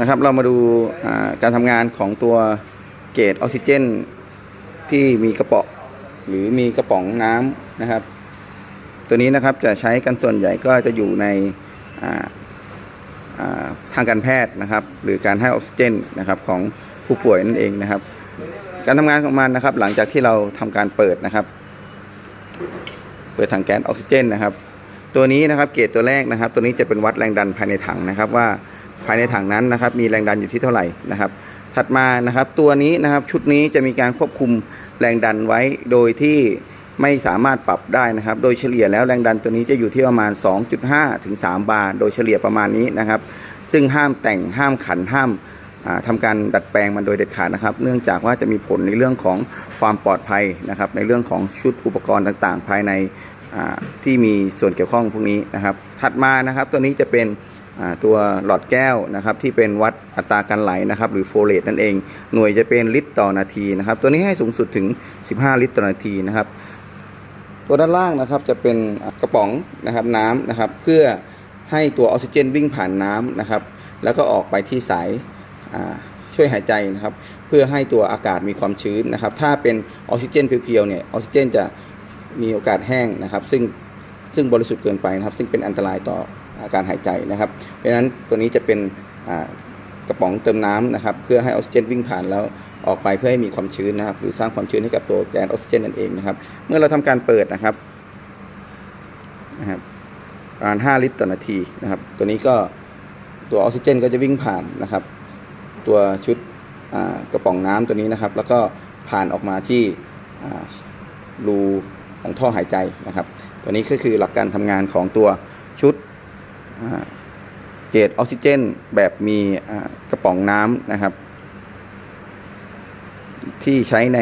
นะครับ เรามาดูการทำงานของตัวเกจออกซิเจน ที่มีกระป๋อหรือมีกระป๋องน้ำนะครับ ตัวนี้นะครับจะใช้กันส่วนใหญ่ก็จะอยู่ในทางการแพทย์นะครับ หรือการให้ออกซิเจนนะครับของผู้ป่วยนั่นเองนะครับ การทำงานของมันนะครับ หลังจากที่เราทำการเปิดนะครับ เปิดถังแก๊สออกซิเจนนะครับ ตัวนี้นะครับเกรดตัวแรกนะครับ ตัวนี้จะเป็นวัดแรงดันภายในถังนะครับว่า ภายในถังนั้นนะครับ มีแรงดันอยู่ที่เท่าไหร่นะครับ ถัดมานะครับ ตัวนี้นะครับชุดนี้จะมีการควบคุมแรงดันไว้โดยที่ไม่สามารถปรับได้นะครับ โดยเฉลี่ยแล้วแรงดันตัวนี้จะอยู่ที่ประมาณ 2.5 ถึง 3 บาร์ โดยเฉลี่ยประมาณนี้นะครับ ซึ่งห้ามแต่งห้ามขันห้ามอ่าทำการดัดแปลงมันโดยเด็ดขาดนะครับ เนื่องจากว่าจะมีผลในเรื่องของความปลอดภัยนะครับ ในเรื่องของชุดอุปกรณ์ต่างๆ ภายใน ที่มีส่วนเกี่ยวข้องพวกนี้นะครับ ถัดมานะครับตัวนี้จะเป็นตัวหลอดแก้วนะครับที่เป็นวัดอัตราการไหลนะครับหรือโฟเลตนั่นเอง หน่วยจะเป็นลิตรต่อนาทีนะครับ ตัวนี้ให้สูงสุดถึง 15 ลิตรต่อนาทีนะครับ ตัวด้านล่างนะครับจะเป็นกระป๋องนะครับน้ำนะครับ เพื่อให้ตัวออกซิเจนวิ่งผ่านน้ำนะครับ แล้วก็ออกไปที่สายช่วยหายใจนะครับ เพื่อให้ตัวอากาศมีความชื้นนะครับ ถ้าเป็นออกซิเจนเพียวๆเนี่ยออกซิเจนจะ มีโอกาสแห้งนะครับ ซึ่งซึ่งบริสุทธิ์เกินไปนะครับ ซึ่งเป็นอันตรายต่ออาการหายใจนะครับ เพราะฉะนั้นตัวนี้จะเป็นกระป๋องเติมน้ำนะครับ เพื่อให้ออกซิเจนวิ่งผ่านแล้วออกไปเพื่อให้มีความชื้นนะครับ หรือสร้างความชื้นให้กับตัวแก๊สออกซิเจนนั่นเองนะครับ เมื่อเราทำการเปิดนะครับนะครับประมาณ5ลิตรต่อนาทีนะครับ ตัวนี้ก็ตัวออกซิเจนก็จะวิ่งผ่านนะครับ ตัวชุดกระป๋องน้ำตัวนี้นะครับ แล้วก็ผ่านออกมาที่รู ของท่อหายใจนะครับ ตัวนี้ก็คือหลักการทำงานของตัวชุดเกจออกซิเจน แบบมีกระป๋องน้ำนะครับ ที่ใช้ใน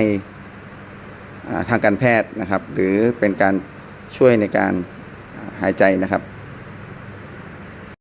ทางการแพทย์นะครับ หรือเป็นการช่วยในการหายใจนะครับ